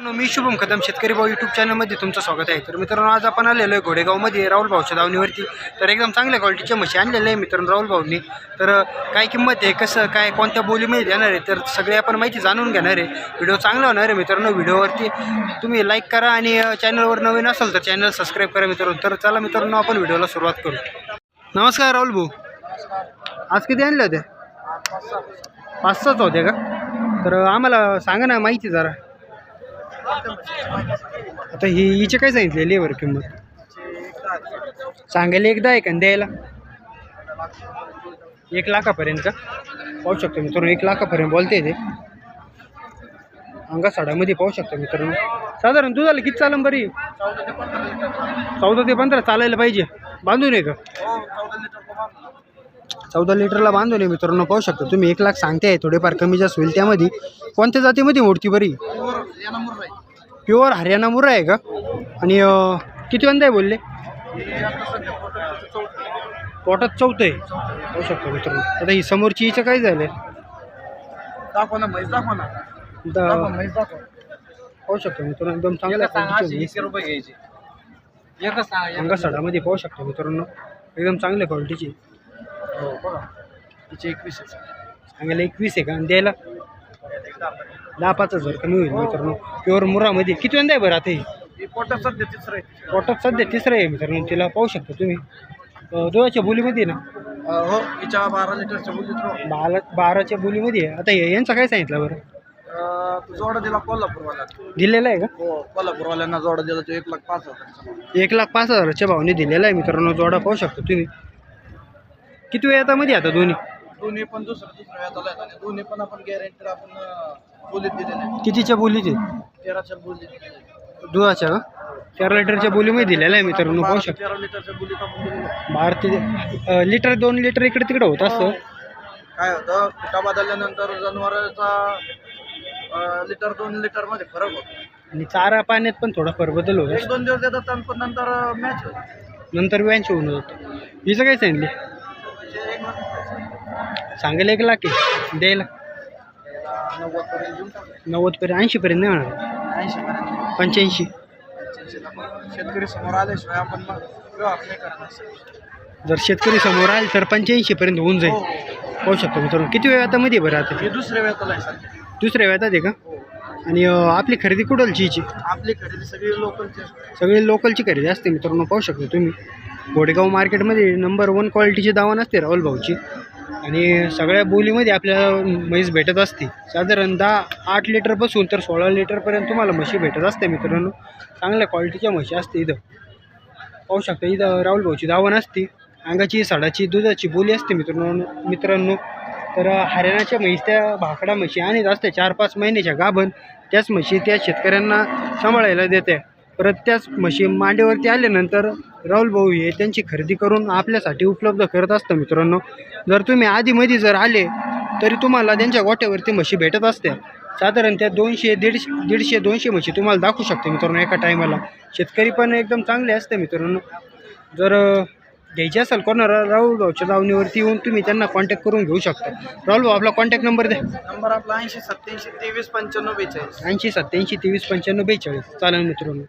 मी शुभम कदम शेतकरी भाऊ यूट्यूब चॅनलमध्ये तुमचं स्वागत आहे. तर मित्रांनो आज आपण आलेलो आहे घोडेगावमध्ये राहुल भाऊच्या धावणीवरती तर एकदम चांगल्या क्वालिटीच्या म्हशी आणलेल्या आहे मित्रांनो राहुल भाऊंनी. तर काय किंमत आहे कसं काय कोणत्या बोलीमध्ये देणार आहे तर सगळे आपण माहिती जाणून घेणार आहे. व्हिडिओ चांगला होणार आहे मित्रांनो व्हिडिओवरती तुम्ही लाईक करा आणि चॅनलवर नवीन असाल तर चॅनल सबस्क्राईब करा मित्रांनो. तर चला मित्रांनो आपण व्हिडिओला सुरुवात करू. नमस्कार राहुल भाऊ. आज किती आणले होते पाच सहाच होते का? तर आम्हाला सांगा ना माहिती जरा. आता ही हिचे काय सांगितले? लेबर किंमत. सांगायला एकदा आहे का? द्यायला? एक लाखापर्यंत. पाहू शकतो मित्रांनो एक लाखापर्यंत बोलते ते. अंगा साड्यामध्ये पाहू शकतो मित्रांनो. साधारण तू झालं किती चालन बरी? चौदा ते पंधरा चालायला पाहिजे. बांधून आहे का? चौदा लिटरला बांधून आहे मित्रांनो पाहू शकतो तुम्ही. एक लाख सांगते आहे थोडेफार कमी जास्त होईल त्यामध्ये. कोणत्या जातीमध्ये मोडती बरी? प्युअर हरियाणा मुरा आहे का? आणि किती वंदा आहे बोलले? पोटात चौथं आहे. पाहू शकतो मित्रांनो. आता ही समोरची हिचं काय झालं दाखव ना म्हैस दाखव ना. द- दाखव म्हैस दाखव. पाहू शकतो मित्रांनो एकदम चांगल्या एकच सांग quality अशी ची वीस रुपये घ्यायची. पाहू शकतो मित्रांनो. एकदम चांगल्या क्वालिटीची हो. तिचे एकवीस सांगायला एकवीस आहे का? आणि द्यायला? दहा पाच हजार कमी होईल मित्रांनो. प्युअर मुरामध्ये किती वंदा आहे बरं आता ही? पोटात सध्या तिसरं आहे. पोटात सध्या तिसरं आहे मित्रांनो. तिला पाहू शकता तुम्ही. अं, दोघाच्या बोलीमध्ये ना? हो हिच्या बारा लिटरच्या बोलीत बारा बाराच्या बोलीमध्ये आहे. आता हे- यांचं काय सांगितलं बरं? जोडा दिला कोल्हापूरवाला दिलेलं आहे का? हो कोल्हापूरवाल्यांना जोडा दिला तो एक लाख पाच हजार एक लाख पाच हजाराच्या भावने दिलेला आहे मित्रांनो. जोडा पाहू शकतो तुम्ही. किती वेळ आता मध्ये आता दोन्ही? दोन्ही पण दुसरं दुसऱ्या व्याजाला आहेत आणि दोन्ही पण आपण गॅरंटी आपण अं, बोलीत दिलेले आहे कितीच्या बोलीचे तेराच्या बोलीत दिलेले आहे. दुधाच्या का? चार लिटरच्या बोलीमध्ये दिलेला आहे मित्रांनो पाहू शकतो. तेरा लिटरच्या बोलीत आपण दिलेले आहे. बारा ते अं, लिटर दोन लिटर इकडे तिकडे होत असतं. काय होतं? कुटा बदलल्यानंतर जनावरांचा लिटर दोन लिटरमध्ये फरक होतो. आणि चारा पाण्यात पण थोडा फार बदल होत एक असतो. दोन दिवस देतात आणि पण नंतर मॅच होतो नंतर व्यांश होऊन जातो. हिचं काय सांगितले? सांगायला एक लाख आहे. द्यायला नव्वदपर्यंत ऐंशीपर्यंत नाही होणार. पंच्याऐंशी. शेतकरी समोर आल्याशिवाय आपण मग व्यवहार नाही करणार जर शेतकरी समोर आले तर पंच्याऐंशीपर्यंत होऊन हो. जाईल पाहू शकतो मित्रांनो किती वेळ आता मध्ये बरं आता? हे दुसऱ्या वेळाला आहे दुसऱ्या वेळात आहे का? हो. आणि अं, आपली खरेदी कुठलची हिची आपली खरेदी सगळी लोकलची असते. सगळी लोकलची खरेदी असते मित्रांनो पाहू शकतो तुम्ही. गोडेगाव मार्केटमध्ये नंबर वन क्वालिटीची दावण असते राहुल भाऊची. आणि सगळ्या बोलीमध्ये आपल्याला म्हैस भेटत असते. साधारण दहा आठ लिटरपासून तर सोळा लिटरपर्यंत तुम्हाला म्हशी भेटत असते मित्रांनो. चांगल्या क्वालिटीच्या म्हशी असते इथं. पाहू शकता इथं राहुल भाऊची दावण असते. अंगाची साडाची दुधाची बोली असते मित्रांनो मित्रांनो. तर हरियाणाच्या म्हैस त्या भाकडा म्हशी आणत असते. चार पाच महिन्याच्या गाभण. त्याच म्हशी त्या शेतकऱ्यांना सांभाळायला देते. परत त्याच म्हशी मांडीवरती आल्यानंतर राहुल भाऊ हे त्यांची खरेदी करून आपल्यासाठी उपलब्ध करत असतं मित्रांनो. जर तुम्ही आधीमध्ये जर आले तरी तुम्हाला त्यांच्या गोट्यावरती म्हशी भेटत असत्या. साधारण त्या दोनशे दीडशे दीडशे दोनशे म्हशी तुम्हाला दाखवू शकते मित्रांनो एका टायमाला. शेतकरी पण एकदम चांगले असते मित्रांनो. जर घ्यायची असेल कोणाला राहुल भाऊच्या दावणीवरती येऊन तुम्ही त्यांना कॉन्टॅक्ट करून घेऊ शकता. राहुल भाऊ आपला कॉन्टॅक्ट नंबर द्या. नंबर आपला ऐंशी सत्याऐंशी तेवीस पंच्याण्णव बेचाळीस. ऐंशी सत्याऐंशी तेवीस पंच्याण्णव बेचाळीस. चालेल मित्रांनो.